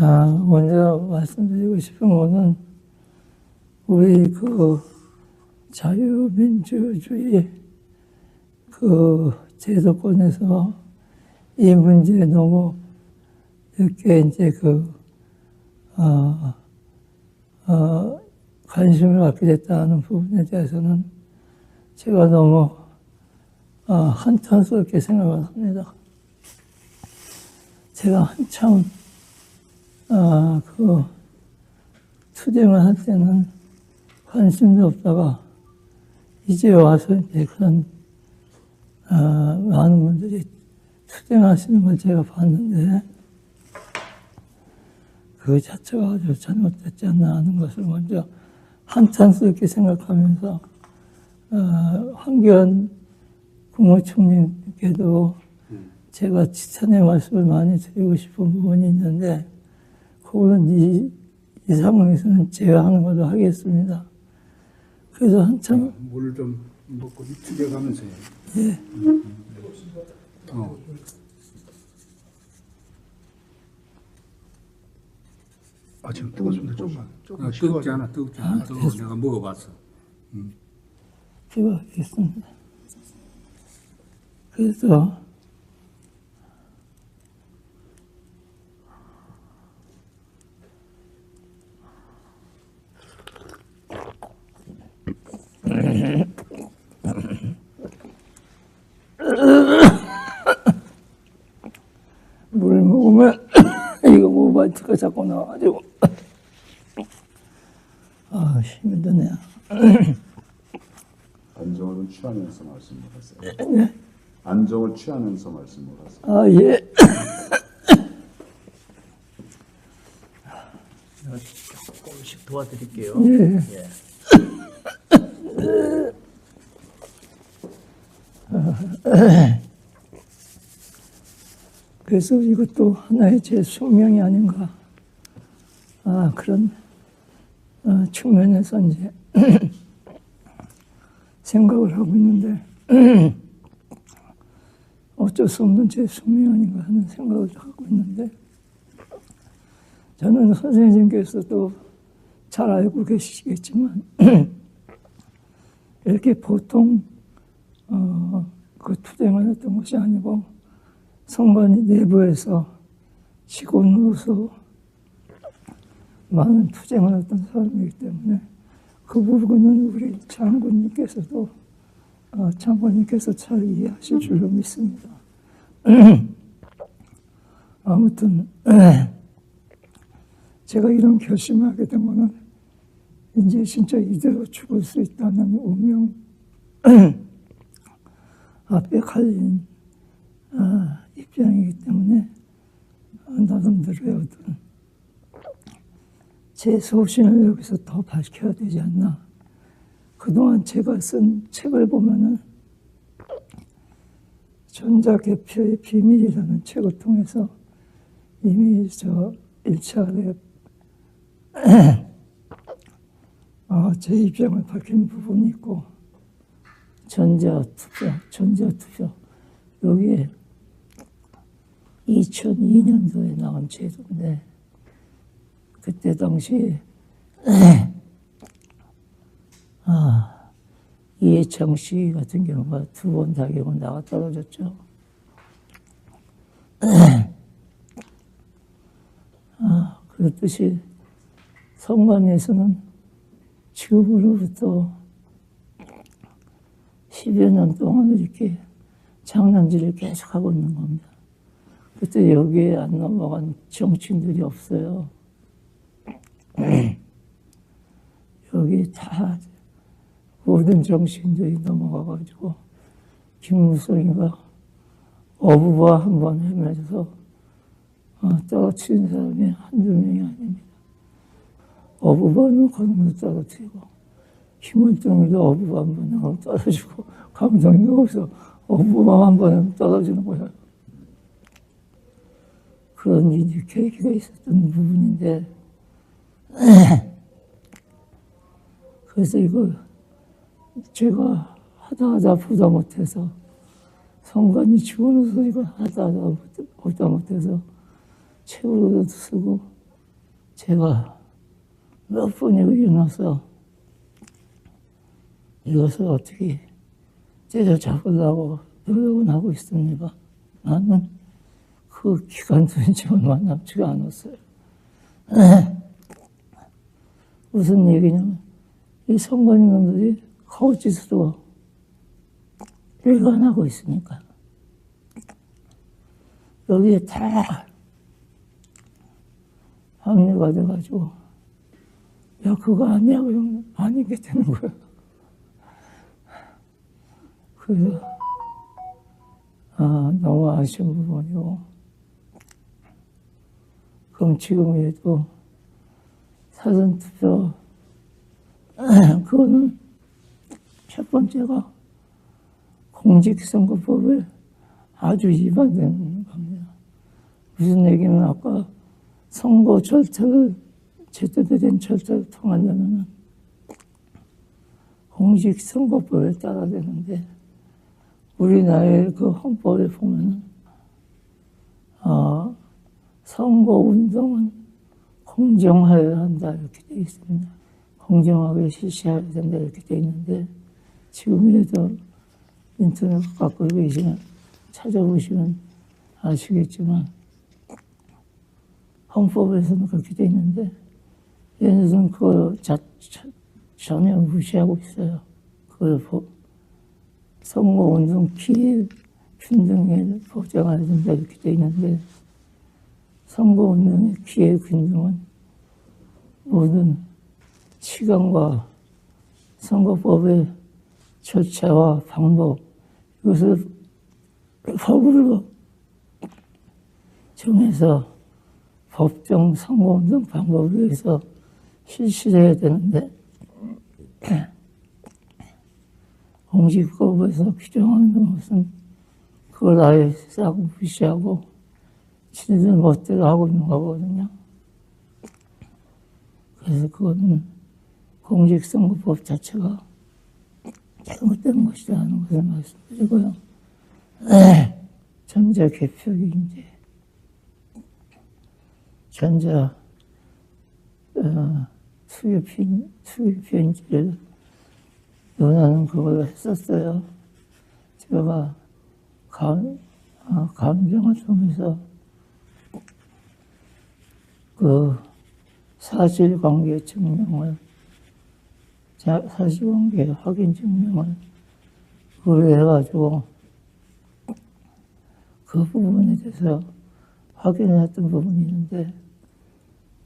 아, 먼저 말씀드리고 싶은 거는 우리 그 자유민주주의 그 제도권에서 이 문제에 너무 늦게 이제 그, 어, 어, 관심을 갖게 됐다는 부분에 대해서는 제가 너무 어, 한탄스럽게 생각을 합니다. 제가 한참 아, 그 투쟁을 할 때는 관심도 없다가 이제 와서 이제 그런 아, 많은 분들이 투쟁하시는 걸 제가 봤는데 그 자체가 아주 잘못됐지 않나 하는 것을 먼저 한탄스럽게 생각하면서 어, 황교안 국무총리께도 제가 지탄의 말씀을 많이 드리고 싶은 부분이 있는데 그거는 이, 이 상황에서는 제가 하는 걸로 하겠습니다. 그래서 한참 물을 좀 먹고 튀겨가면서 해. 예, 어. 아 지금 뜨겁습니다. 조금만. 조금만 뜨겁지 않아. 뜨겁지 않아. 뜨거워. 내가 먹어봤어. 제가 하겠습니다. 그래서 물 먹으면 이거 모바이트가 자꾸 나와가지고 아 힘이 드네요. 안정을 좀 취하면서 말씀을 하세요. 안정을 취하면서 말씀을 하세요. 아 예. 조금씩 도와드릴게요. 예. 예. 그래서 이것도 하나의 제 숙명이 아닌가. 아, 그런 어, 측면에서 이제 생각을 하고 있는데 어쩔 수 없는 제 숙명 아닌가 하는 생각을 하고 있는데 저는 선생님께서도 잘 알고 계시겠지만 이렇게 보통 어, 그 투쟁을 했던 것이 아니고 선관위 내부에서 직원으로서 많은 투쟁을 했던 사람이기 때문에 그 부분은 우리 장군님께서도 어, 장관님께서 잘 이해하실 줄로 믿습니다. 아무튼 제가 이런 결심을 하게 된 거는 이제 진짜 이대로 죽을 수 있다는 운명 앞에 갈린 아, 입장이기 때문에 나름대로의 어떤 제 소신을 여기서 더 밝혀야 되지 않나. 그동안 제가 쓴 책을 보면은 전자개표의 비밀이라는 책을 통해서 이미 저 1차에 어, 제 입장을 밝힌 부분이 있고 전자투표, 전자투표 여기에 2002년도에 나온 제도인데 그때 당시에 아, 이해창 씨 같은 경우가 두번 자격은 나가 떨어졌죠. 아, 그렇듯이 성관에서는 지금으로부터 10여 년 동안 이렇게 장난질을 계속 하고 있는 겁니다. 그때 여기에 안 넘어간 정치인들이 없어요. 여기 다 모든 정치인들이 넘어가가지고 김무성이가 어부바 한번 헤매서 어, 떨어뜨린 사람이 한두 명이 아닙니다. 어부바는 건물 떨어뜨리고 김은정이도 어부바 한 번에 떨어지고 감독이 여기서 어부바 한 번에 떨어지는 거예요. 그런 일이 계기가 있었던 부분인데 그래서 이걸 제가 하다 하다 보다 못해서 성관이 지원해서 이걸 하다 하다 보다 못해서 책으로도 쓰고 제가 몇 번이고 일어나서 이것을 어떻게 때려잡으려고 노력은 하고 있습니다. 나는 그 기간 동안 얼마 남지가 않았어요. 무슨 얘기냐면 이 선관위원들이 거짓으로 일관하고 있으니까 여기에 다 합류가 돼가지고 야 그거 아니야 그러면 아니게 되는 거야. 그래서 아 너무 아쉬운 부분이고 그럼 지금이라도 사전투표 그거는 첫 번째가 공직선거법에 아주 위반되는 겁니다. 무슨 얘기는 아까 선거 절차를 제대로 된 절차를 통하려면 공직선거법에 따라야 되는데 우리나라의 그 헌법에 보면은 어, 선거운동은 공정하여야 한다 이렇게 되어 있습니다. 공정하게 실시해야 된다 이렇게 되어 있는데 지금이라도 인터넷 갖고 계시면 찾아보시면 아시겠지만 헌법에서는 그렇게 되어 있는데 얘네들은 그걸 자, 자- 전혀 무시하고 있어요. 그걸 보, 선거운동 기회 균등에 보장해야 된다 이렇게 되어 있는데 선거운동의 기회 균등은 모든 시간과 선거법의 절차와 방법 이것을 법으로 정해서 법정 선거 운동 방법에 의해서 실시를 해야 되는데 공직법에서 규정하는 것은 그걸 아예 싹 무시하고 지들 멋대로 하고 있는 거거든요. 그래서 그거는 공직선거법 자체가 잘못된 것이라는 것을 말씀드리고요. 네, 전자 개표기 이제 전자 어, 투표인 투표인지를 논하는 그걸 했었어요. 제가 감, 아, 감정을 통해서 그 사실관계 증명을 자- 사실관계 확인 증명을 의뢰해가지고 그 부분에 대해서 확인했던 부분이 있는데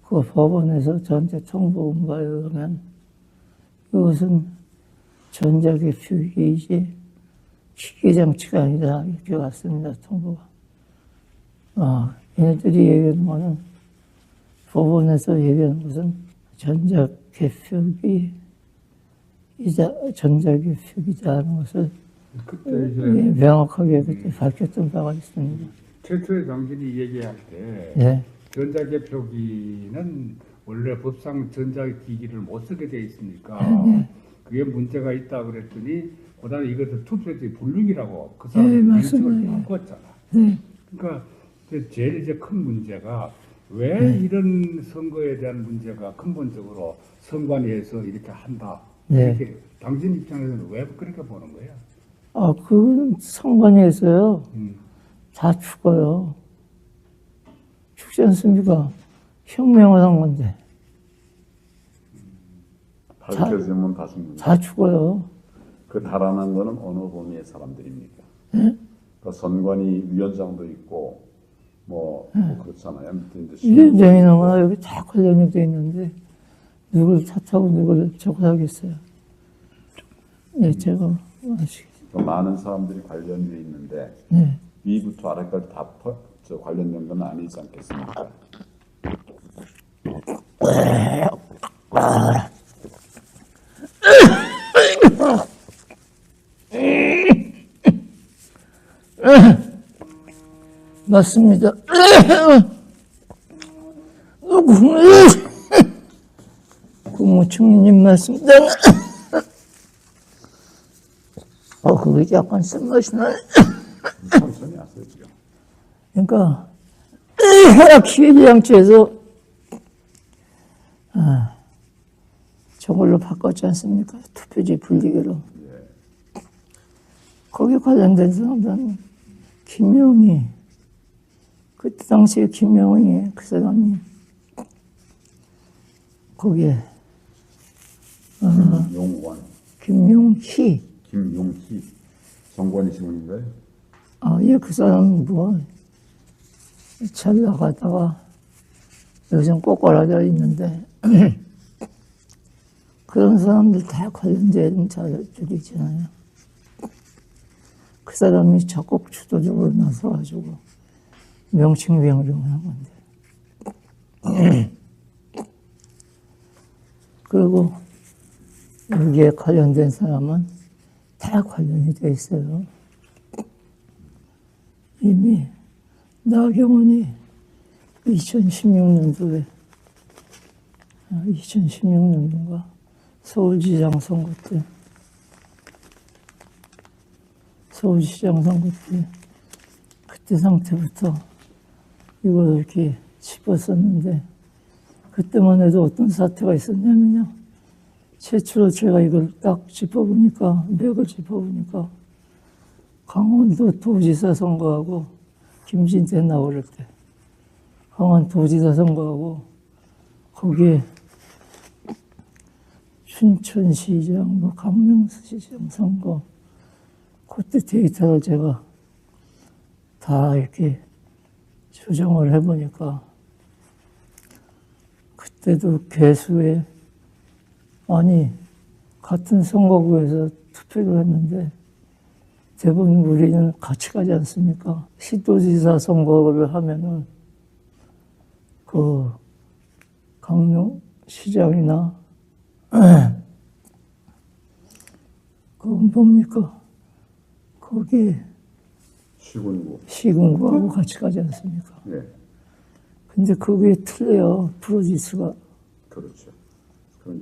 그 법원에서 전체 통보 운바에 의하면 이것은 전자개표기이지 기계장치가 아니다. 이렇게 왔습니다 통보가. 아, 얘네들이 얘기하는 거는 법원에서 얘기하는 것은 전자개표기 이자 전자개표기자 하는 것을 예, 명확하게 그때 밝혔던 바가 있습니다. 최초에 당신이 얘기할 때 예, 전자개표기는 원래 법상 전자기기를 못 쓰게 돼 있으니까 네. 그게 문제가 있다 그랬더니 그다음에 이것을 투표지 불능이라고 그 사람이 네, 인식을. 바꿨잖아. 네, 그러니까 제일 이제 큰 문제가 왜 이런 선거에 대한 문제가 근본적으로 선관위에서 이렇게 한다. 네. 이렇게 당신 입장에서는 왜 그렇게 보는 거야? 아, 그건 선관위에서요. 음. 다 죽어요. 죽지 않습니까? 혁명을 한 건데. 밝혀지면 다 죽는다. 다 죽어요. 그 달아난 거는 어느 범위의 사람들입니까? 그러니까 선관위 위원장도 있고 뭐, 뭐 그렇잖아요. 아무튼 이제 위원장이나 뭐나 여기 다 관련이 돼 있는데, 누굴 탓하고 누구를 저거 하겠어요. 네, 제가 아시겠어요. 그 많은 사람들이 관련돼 있는데 네. 위부터 아래까지 다 퍼- 저 관련된 건 아니지 않겠습니까? 맞습니다. 국무총리님 말씀입니다. 어, 그게 약간 쓴맛이 나네. 그러니까 기회장치에서 아, 저걸로 바꿨지 않습니까? 투표지 분리기로. 거기 관련된 사람들은 김명희, 그때 당시에 김명희 그 사람이 거기에 용원, 김용희, 김용희, 정관이 신문인가요? 아, 예, 그 사람은 뭐, 잘 나가다가 요즘 꼬꼬라져 있는데, 그런 사람들 다 관련된 자들이잖아요. 그 사람이 적극 주도적으로 나서가지고 명칭명령을 한 건데. 그리고 여기에 관련된 사람은 다 관련이 돼 있어요. 이미 나경원이 2016년도에 2016년도인가 서울시장 선거 때 서울시장 선거 때 그때 상태부터 이걸 이렇게 짚었었는데 그때만 해도 어떤 사태가 있었냐면요. 최초로 제가 이걸 딱 짚어보니까 맥을 짚어보니까 강원도 도지사 선거하고 김진태 나오를 때 강원 도지사 선거하고 거기에 춘천시장, 뭐 강명수시장 선거 그때 데이터를 제가 다 이렇게 조정을 해보니까 그때도 개수에 아니 같은 선거구에서 투표를 했는데 대부분 우리는 같이 가지 않습니까? 시도지사 선거를 하면은 그 강릉 시장이나 그 뭡니까? 거기 시군구. 시군구하고 같이 가지 않습니까? 네, 근데 그게 틀려요. 프로지스가 그렇죠.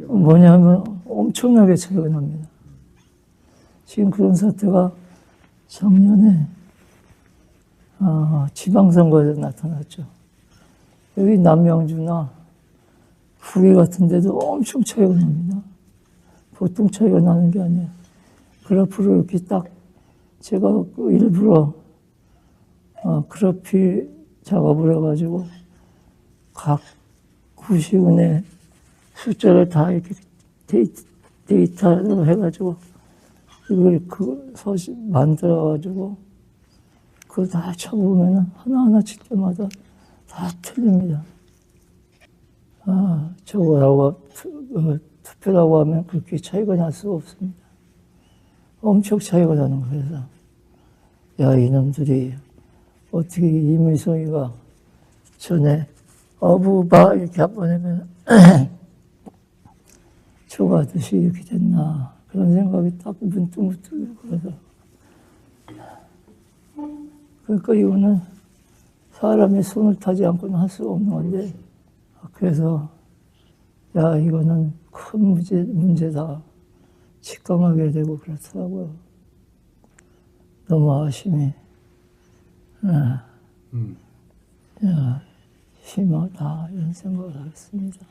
뭐냐면 엄청나게 차이가 납니다. 지금 그런 사태가 작년에 아, 지방선거에서 나타났죠. 여기 남양주나 후기 같은 데도 엄청 차이가 납니다. 보통 차이가 나는 게 아니에요. 그래프를 이렇게 딱 제가 그 일부러 어, 그래피 작업을 해가지고 각 구시군의 숫자를 다 이렇게 데이터, 데이터로 해가지고 이걸 그 서식 만들어가지고 그거 다 쳐보면은 하나하나 칠 때마다 다 틀립니다. 아, 저거라고, 투, 어, 투표라고 하면 그렇게 차이가 날 수가 없습니다. 엄청 차이가 나는 거예요. 야, 이놈들이 어떻게 이미성이가 전에 어부바 이렇게 한번 하면 초가듯이 이렇게 됐나 그런 생각이 딱 문득 문득 그래서 그러니까 이거는 사람의 손을 타지 않고는 할 수가 없는 건데 그래서 야 이거는 큰 문제 문제다. 직감하게 되고 그렇더라고요. 너무 아심이 아, 음. 야 심하다 이런 생각을 하겠습니다.